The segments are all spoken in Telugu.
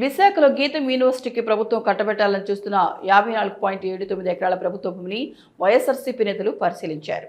విశాఖలో గీతం యూనివర్సిటీకి ప్రభుత్వం కట్టబెట్టాలని చూస్తున్న యాభై నాలుగు పాయింట్ ఏడు తొమ్మిది ఎకరాల ప్రభుత్వ భూమిని వైఎస్ఆర్సీపీ నేతలు పరిశీలించారు.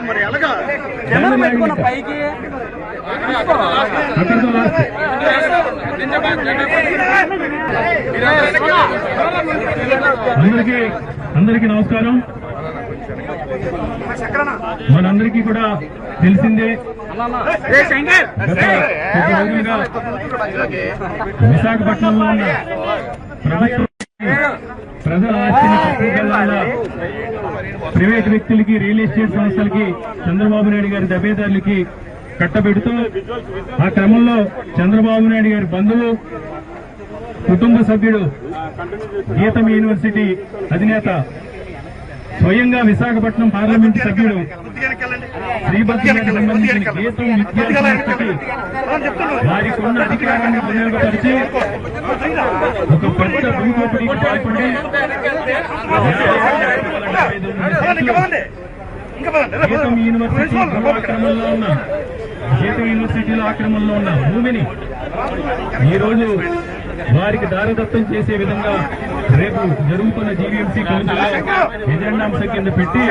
మరి ఎలాగా అందరికీ అందరికీ నమస్కారం. మనందరికీ కూడా తెలిసిందే విశాఖపట్నంలో ఉన్న ప్రభుత్వం ప్రజల ఆస్తిని ప్రైవేట్ వ్యక్తులకి రియల్ ఎస్టేట్ సంస్థలకి చంద్రబాబు నాయుడు గారి దబేదారులకి కట్టబెడుతూ ఆ క్రమంలో చంద్రబాబు నాయుడు గారి బంధువు కుటుంబ సభ్యుడు గీతం యూనివర్సిటీ అధినేత స్వయంగా విశాఖపట్నం పార్లమెంటు సభ్యుడు శ్రీభద్రానికి సంబంధించిన గీతం విద్యా వారికి ఉన్న అధికారాన్ని వినియోగపరిచి ఒక పెద్ద భూదోపిడీకి పాల్పడి యూనివర్సిటీ ఆక్రమణలో ఉన్న యూనివర్సిటీలో ఆక్రమణలో ఉన్న భూమిని ఈ రోజు వారికి దారదత్తం చేసే విధంగా రేపు జరుగుతున్న జీవీఎంసీ కౌన్సిల్ ఎజెండాంశం కింద పెట్టి